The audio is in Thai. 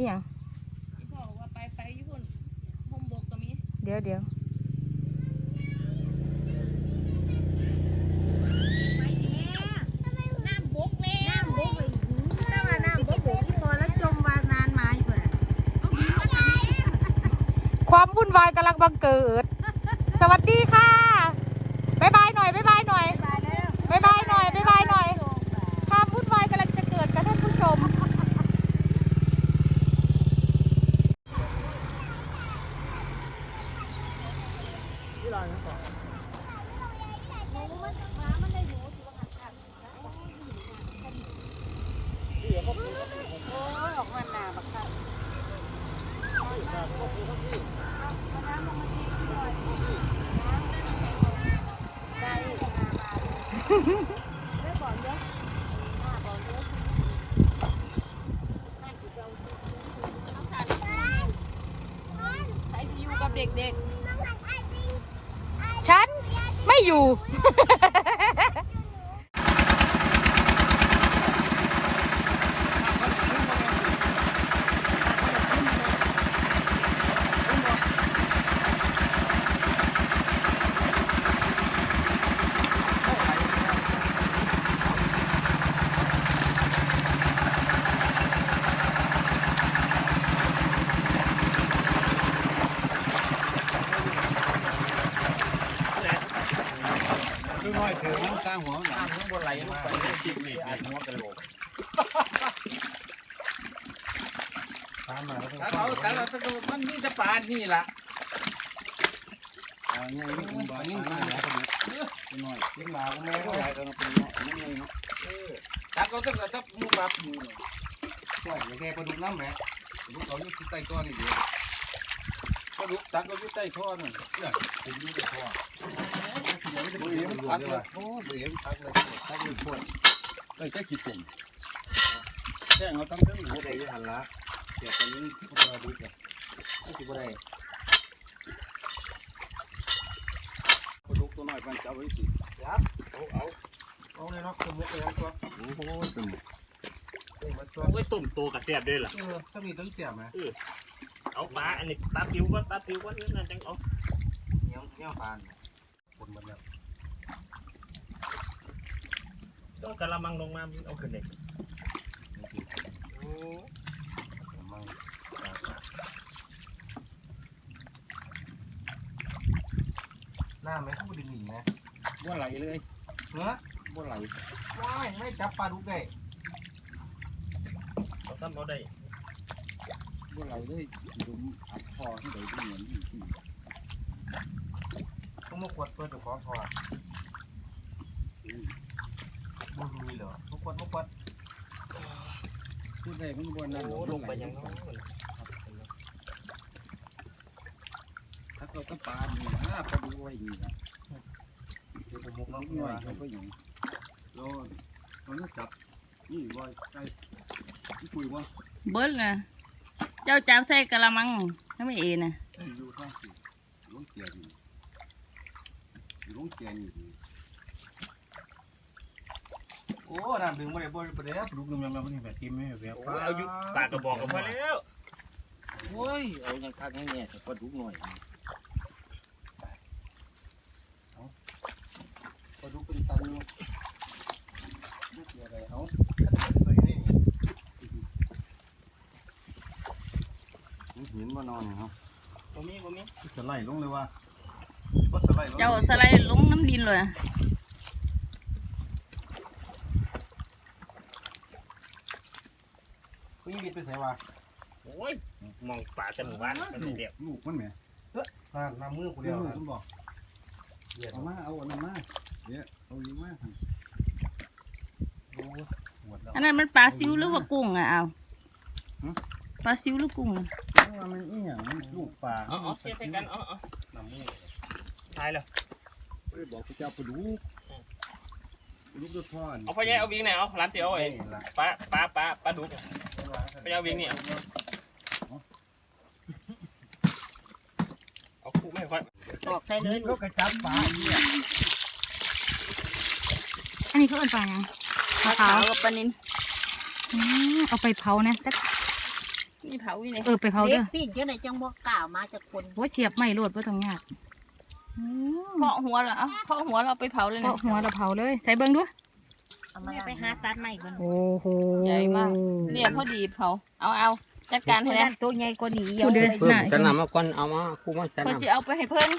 นี่ยังที่พ่อบอกว่าไปไปญี่ปุ่นโฮมบกก็มีเดี๋ยวเดี๋ยวน้ำบกแม่น้ำบกเลยถ้าว่าน้ำบกที่พอแล้วจมมานานมาอยู่น่ะความวุ่นวายกำลังบังเกิด สวัสดีค่ะบายบายหน่อยบายบายหน่อย ตายแล้ว บายบายหน่อยบายบายหน่อย ความวุ่นวายกำลังจะเกิดกับท่านผู้ชม หมูมันหมามันได้หมูถือว่าหักหักโอ้ยออกมาหนาบักคันเอาน้ำลงมาทีหน่อยได้นามาได้บอเยอะมาบอเยอะใส่ฟิวกับเด็กฉันไม่อยู่ ดูน้อยเถอะมันตั้ง หัวหนังข้างบนไหลลงไปในจิบหลีดหัวกระโหลกตามมาแล้วถ้าเขาแต่เราตะมันมีแต่ปานนี่ล่ะอ่าเนี่ยมันบ่ยิ่งมากแล้วก็ดูน้อยยิ่งมาก็ไม่ได้ก็เป็นเนาะมันเลยเนาะถ้าเขาต้องถ้ามูปลาปูเนี่ยช่วยแกปลาดุกน้ำแหมปลาดุกเขาอยู่ใต้ตัวนี่เดียวก็ลุกตักก็อยู่ใต้ท่อนั่เนเป็นอยู่ในท่อ บุเอ๋มันตักเลยโอ้บุเอ๋มันตักเลยตักเลยพวดเอ้ยจะคิดเป็นแค่เราตั้งแต่หัวใจหันละเดี๋ยวตอนนี้ปลาดุกอะไม่คิดว่าได้ปลาดุกตัวน้อยมันจะเอาไว้สิครับเอาเอาเอาเลยเนาะสมุกเลยครับตัวโอ้โหเป็นเอ้ยมันตัวไว้ตุ่มตัวกับเสียบด้วยล่ะเออสมีต้นเสียบไหมเอาปลาอันนี้ปลาปิ้วก็ปลาปิ้วก็นั่นจังเอาเนี้ยเนี้ยปลา คนมันเนี่ยต้องกระมังลงมาเอาขึ้นเด็กโอ้มันหน้าไม่พูดดีๆนะบ่ไหลเลยเนื้อบ่ไหลว้ายไม่จับปลาดุกได้เอาซ้ำเอาได้บ่ไหลเลยดุมอัดคอที่ไหนที่เหมือนที่ที่ ต้องมาขวดตัวเจ้าของพอบุญมีเหรอมาขวดมาขวดที่ไหนมันบ่นั่นโอ้ลงไปยังน้องถ้าเขาต้องปลานี่นะปลาดุกไว้นี่นะเดี๋ยวผมมุกน้น้อองงหหน่น่ออยยเขาก็อยู่โดนตอนนี้จับนี่บอยใกล้ที่คุยว่าๆเบิ้ลนะเจ้าจับใส่กะละมังถ้าไม่เอนะอยู่ข้างสิลุงเกียร์นี่ ลุงเกียร์นี่โอ้น้ำดึงมาเลยบ่บ่ได้ปลุกดึงยังมันแบบทีมไม่แบบโอ้เอาอยู่ปลากระบอกกันมาแล้วโอ้ยเอายังคักยังแง่ปลาดุกหน่อยปลุกเป็นตันลูกเกียร์อะไรเอาหินมานอนเนาะบ่มีบ่มีสไลด์ลงเลยว่าว่าสไลด์ลง เจ้าสไลด์ลงน้ำดินเลยคุณยิงไปใส่ว่าโอ้ยมองปลากันหมู่บ้านมันเดียวลูกมันแหมน้ำน้ำมือกูเดียวนะคุณบอกเอามาเอาอันนั้นมาเดี๋ยวเอาอยู่มาโอ้หมดแล้วอันนั้นมันปลาซิวหรือว่ากุ้งอะเอาปลาซิวหรือกุ้งอะว่ามันอีหยังมันลูกปลาเอาเอาเทียบกันเอาเอาน้ำมือตายแล้วเอ้ยบอกพระเจ้าปลาดุกปลาดุกตัวทอดเอาพ่อใหญ่เอาวิ่งไหนเอาร้านเสียวไอ้ละปลาปลาปลาปลาดุกพ่อใหญ่เอาวิ่งนี่เอาคู่ไม่ค่อยตอกใส่เลยลูกกระจับปลาเนี่ยอันนี้เขาเป็นปลายังปลาขาขาววกับปลานินอืมเอาไปเผานะจักนี่เผาอยู่นี่เออไปเผาเด็เด้กอพี่จังไหนจังบ่กล่าวมาจากคนโอ้ยเสียบไม่โลดบ่ต้องยาก เคาะหัวละเอาเคาะหัวเราไปเผาเลยก็นะหัวเราเผาเลยใส่เบิ่งดูเอามาไปหาตัดใหม่ก่อนโอ้โหใหญ่มาก เนี่ยพอดีเผา เอาเอาจัดการให้คนนะนั้นตัวใหญ่กว่านี้พูดเด้อเยอะน่ะจะนำมาก่อนเอามาคู่มาจะเพิ่นนำสิเอาไปให้เพิ่น